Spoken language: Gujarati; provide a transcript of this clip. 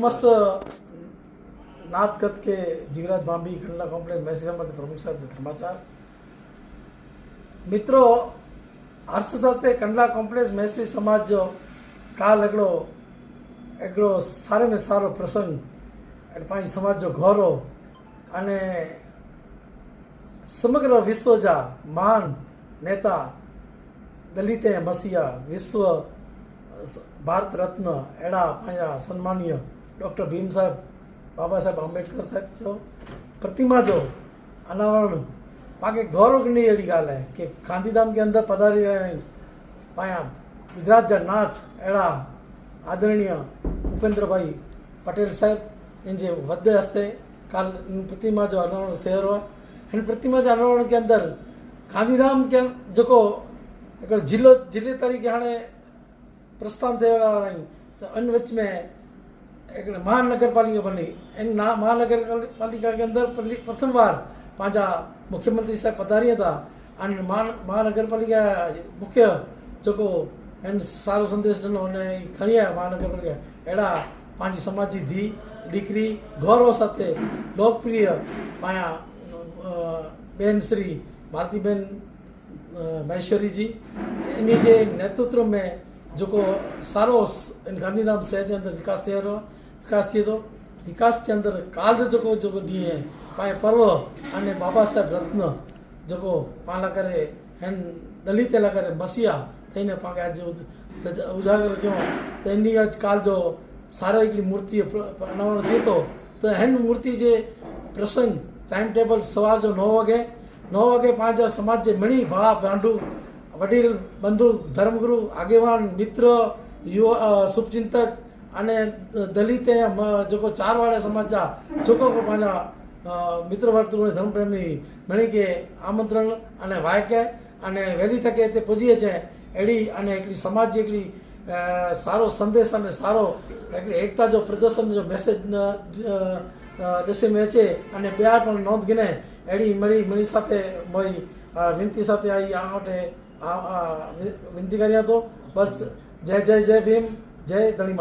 સમસ્ત નાથ કત કે જીવરાજ ભાંભી, ખંડલા કોમ્પ્લેક્સ મહેસાણામાંથી પ્રમુખ સાહેબ, ધર્માચાર. મિત્રો, હર્ષ સાથે કંડલા કોમ્પ્લેક્સ મહેસરી સમાજ કાલ એકડો એકડો સારે મેં સારો પ્રસંગ એટલે પાંચ સમાજ જો ગૌરવ અને સમગ્ર વિશ્વ જા મહાન નેતા દલિતે મસીયા વિશ્વ, ભારત રત્ન એડા પાયા સન્માનીય ડૉક્ટર ભીમ સાહેબ, બાબા સાહેબ આંબેડકર સાહેબ જો પ્રતિમા જો, અનાવરણ પાકે ગૌરવની એડી ગાલે કે ગાંધીધામ કે અંદર પધારી રહ્યા પાયા ગુજરાત જા નાથ, એડા, આદરણીય ઉપેન્દ્રભાઈ પટેલ સાહેબ એન જે વદ્દે હસ્તે કાલ પ્રતિમા જો અનાવરણ થયો એની પ્રતિમા જે અનાવરણ કે અંદર ગાંધીધામ કે જકો જિલ્લો, જિલ્લે તરીકે હાणे પ્રસ્થાન થયો અન વચ્ચે મેં एक महानगरपालिका बनी इन ना महानगरपालिका के अंदर प्रथम बार पंहिंजा मुख्यमंत्री साहिबु पधारिया था अने महान महानगरपालिका मुख्य जेको हिन सारो संदेश ॾिनो हुन खणी आया महानगरपालिका अहिड़ा पंहिंजी समाज जी धीउ दीकरी गौरव साथे लोकप्रिय माया बेन श्री भारती बेन महेश्वरी जी इन जे नेतृत्व में जेको सारो हिन गांधीधाम शहर जे अंदरि विकास थी रहियो आहे વિકાસ થયો. હતો વિકાસની અંદર કાળ જકો જકો ડીએ પાએ પર્વ અને બાબા સાહેબ રત્ન જકો પાલા કરે હેન દલિતેલા કરે મસીયા થઈને પાકે આજે ઉજાગર કયો તો એની આજ કાલ જો સારો એકલી મૂર્તિ અનાવરણ થયો હતો તો હેન મૂર્તિ જે પ્રસંગ ટાઈમ ટેબલ સવાર જો નવ વાગે નવ વાગે પાંચ સમાજ જે મળી ભા, ભાંડુ, વડીલ, બંધુ, ધર્મગુરુ, આગેવાન, મિત્ર, યુવા શુભચિંતક અને દલિતે જોકો ચારવાળે સમાચાર જોકો પાંજા મિત્ર વર્તુળની ધર્મપ્રેમી મણિકે આમંત્રણ અને વાયકે અને વહેલી તકે તે પૂજીએ છે, એડી અને એકડી સમાજ એકડી સારો સંદેશ અને સારો એકડી એકતા જો પ્રદર્શન જો મેસેજ ડિસિમ વેચે અને બે પણ નોંધ ગીને એડી મળી મળી સાથે મળી વિનંતી સાથે આવી આ માટે વિનંતી કરી હતો. બસ જય જય જય ભીમ, જય ધણીમા